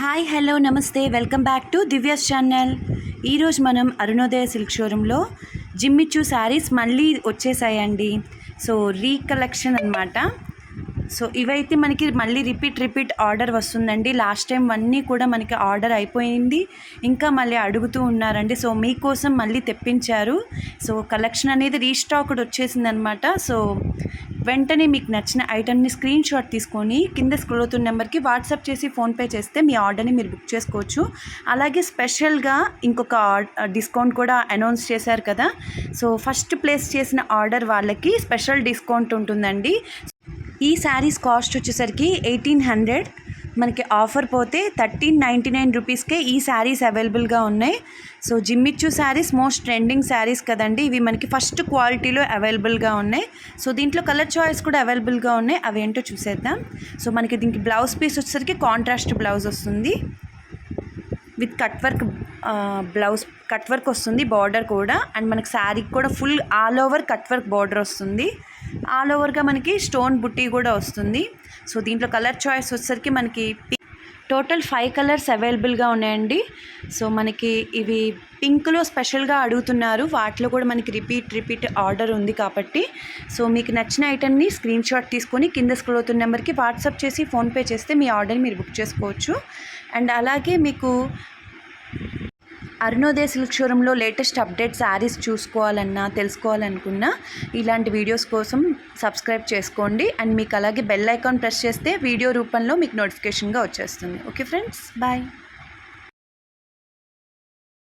Hi hello నమస్తే. Welcome back to Divya's channel. ఈరోజు మనం అరుణోదయ సిల్క్ షోరూంలో జిమ్మిచ్చు శారీస్ మళ్ళీ వచ్చేసాయండి. సో రీకలెక్షన్ అనమాట సో ఇవైతే మనకి మళ్ళీ రిపీట్ రిపీట్ ఆర్డర్ వస్తుందండి. లాస్ట్ టైం అన్నీ కూడా మనకి ఆర్డర్ అయిపోయింది. ఇంకా మళ్ళీ అడుగుతూ ఉన్నారండి. సో మీకోసం మళ్ళీ తెప్పించారు. సో కలెక్షన్ అనేది రీస్టాక్డ్ వచ్చేసింది అనమాట సో వెంటనే మీకు నచ్చిన ఐటమ్ని స్క్రీన్ షాట్ తీసుకొని కింద స్క్రోల్ అవుతున్న నెంబర్కి వాట్సాప్ చేసి ఫోన్పే చేస్తే మీ ఆర్డర్ని మీరు బుక్ చేసుకోవచ్చు. అలాగే స్పెషల్గా ఇంకొక డిస్కౌంట్ కూడా అనౌన్స్ చేశారు కదా. సో ఫస్ట్ ప్లేస్ చేసిన ఆర్డర్ వాళ్ళకి స్పెషల్ డిస్కౌంట్ ఉంటుందండి. ఈ శారీస్ కాస్ట్ వచ్చేసరికి ఎయిటీన్ హండ్రెడ్. మనకి ఆఫర్ పోతే థర్టీన్ నైంటీ నైన్ రూపీస్కే ఈ శారీస్ అవైలబుల్గా ఉన్నాయి. సో జిమ్మిచ్చు శారీస్ మోస్ట్ ట్రెండింగ్ శారీస్ కదండి. ఇవి మనకి ఫస్ట్ క్వాలిటీలో అవైలబుల్గా ఉన్నాయి. సో దీంట్లో కలర్ చాయిస్ కూడా అవైలబుల్గా ఉన్నాయి. అవి ఏంటో చూసేద్దాం. సో మనకి దీనికి బ్లౌజ్ పీస్ వచ్చేసరికి కాంట్రాస్ట్ బ్లౌజ్ వస్తుంది. With cut work blouse cut work వస్తుంది బార్డర్ కూడా. అండ్ మనకి శారీకి కూడా full all over cut work border వస్తుంది. ఆల్ ఓవర్గా మనకి స్టోన్ బుట్టి కూడా వస్తుంది. సో దీంట్లో కలర్ చాయిస్ వచ్చేసరికి మనకి టోటల్ ఫైవ్ కలర్స్ అవైలబుల్గా ఉన్నాయండి. సో మనకి ఇవి పింక్లో స్పెషల్గా అడుగుతున్నారు. వాటిలో కూడా మనకి రిపీట్ రిపీట్ ఆర్డర్ ఉంది కాబట్టి. సో మీకు నచ్చిన ఐటెంని స్క్రీన్ షాట్ తీసుకొని కింద స్క్రోల్ అవుతున్న నెంబర్కి వాట్సాప్ చేసి ఫోన్పే చేస్తే మీ ఆర్డర్ని మీరు బుక్ చేసుకోవచ్చు. అండ్ అలాగే మీకు అరుణోదయ సిల్క్ షోరూంలో లేటెస్ట్ అప్డేట్ శారీస్ చూసుకోవాలన్నా తెలుసుకోవాలనుకున్నా ఇలాంటి వీడియోస్ కోసం సబ్స్క్రైబ్ చేసుకోండి. అండ్ మీకు అలాగే బెల్ ఐకాన్ ప్రెస్ చేస్తే వీడియో రూపంలో మీకు నోటిఫికేషన్గా వచ్చేస్తుంది. Okay friends bye.